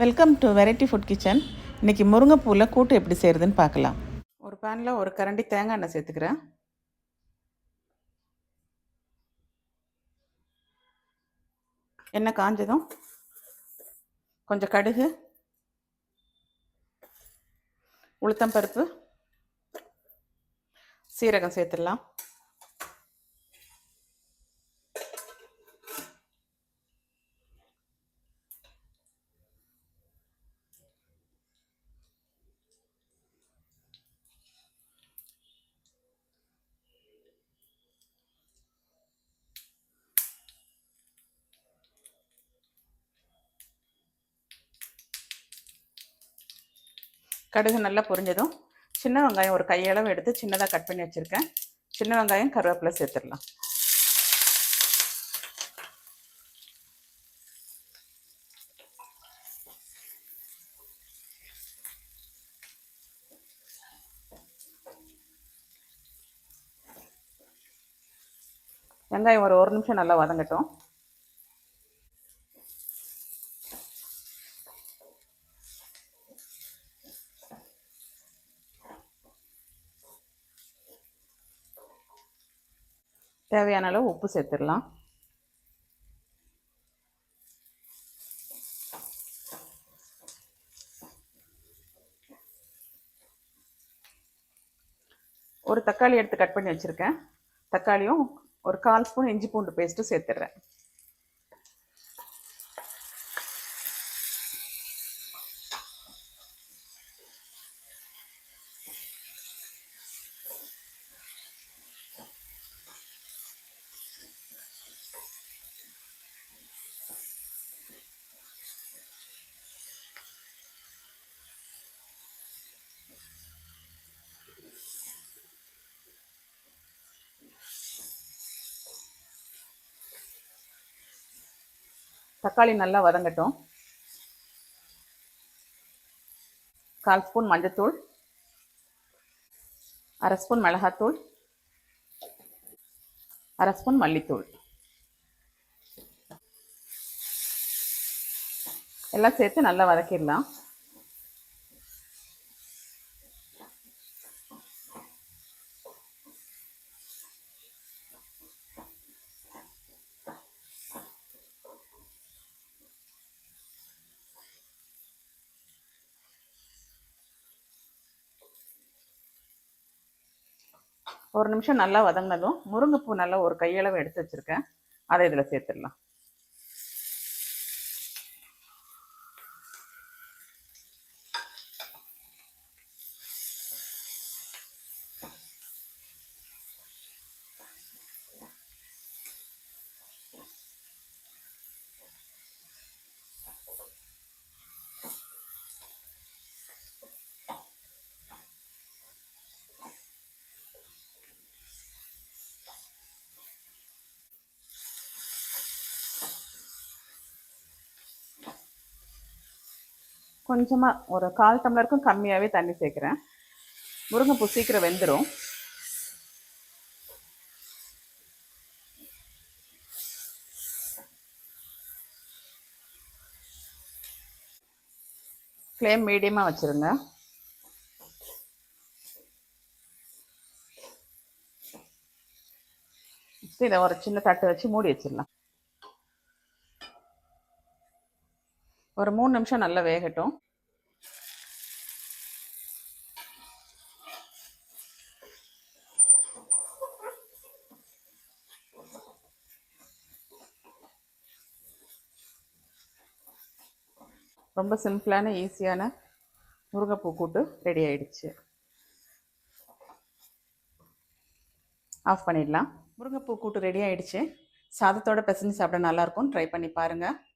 Welcome to variety food kitchen இன்றைக்கி முருங்கைப்பூவில் கூட்டு எப்படி செய்கிறதுன்னு பார்க்கலாம். ஒரு பேனில் ஒரு கரண்டி தேங்காய் எண்ணெய் சேர்த்துக்கிறேன். எண்ணெய் காஞ்சதும் கொஞ்சம் கடுகு உளுத்தம் பருப்பு சீரகம் சேர்த்துடலாம். கடுகு நல்லா பொரிஞ்சதும் சின்ன வெங்காயம் ஒரு கையளவு எடுத்து சின்னதாக கட் பண்ணி வச்சுருக்கேன். சின்ன வெங்காயம் கருவேப்பிலை சேர்த்துடலாம். வெங்காயம் ஒரு ஒரு நிமிஷம் நல்லா வதங்கட்டும். தேவையான அளவு உப்பு சேர்த்துடலாம். ஒரு தக்காளி எடுத்து கட் பண்ணி வச்சுருக்கேன். தக்காளியும் ஒரு கால் ஸ்பூன் இஞ்சி பூண்டு பேஸ்ட்டு சேர்த்துட்றேன். தக்காளி நல்லா வதங்கட்டும். கால் ஸ்பூன் மஞ்சத்தூள். அரை ஸ்பூன் மிளகாத்தூள். அரை ஸ்பூன் மல்லித்தூள். எல்லாம் சேர்த்து நல்லா வதக்கிடலாம். ஒரு நிமிஷம் நல்லா வதங்கினதும் முருங்கைப்பூ நல்லா ஒரு கையளவு எடுத்து வச்சுருக்கேன். அதை இதில் சேர்த்துடலாம். கொஞ்சமாக ஒரு கால் டம்ளருக்கும் கம்மியாகவே தண்ணி சேர்க்குறேன். முருங்கைப்பூ சீக்கிரம் வெந்துடும் ஃப்ளேம் மீடியமாக வச்சுருங்க. இதை ஒரு சின்ன தட்டு வச்சு மூடி வச்சிடலாம். ஒரு மூணு நிமிஷம் நல்லா வேகட்டும். ரொம்ப சிம்பிளான ஈஸியான முருங்கைப்பூ கூட்டு ரெடி ஆயிடுச்சு. ஆஃப் பண்ணிடலாம். முருங்கைப்பூ கூட்டு ரெடி ஆயிடுச்சு. சாதத்தோட பிசைஞ்சு சாப்பிட நல்லாயிருக்கும் ட்ரை பண்ணி பாருங்கள்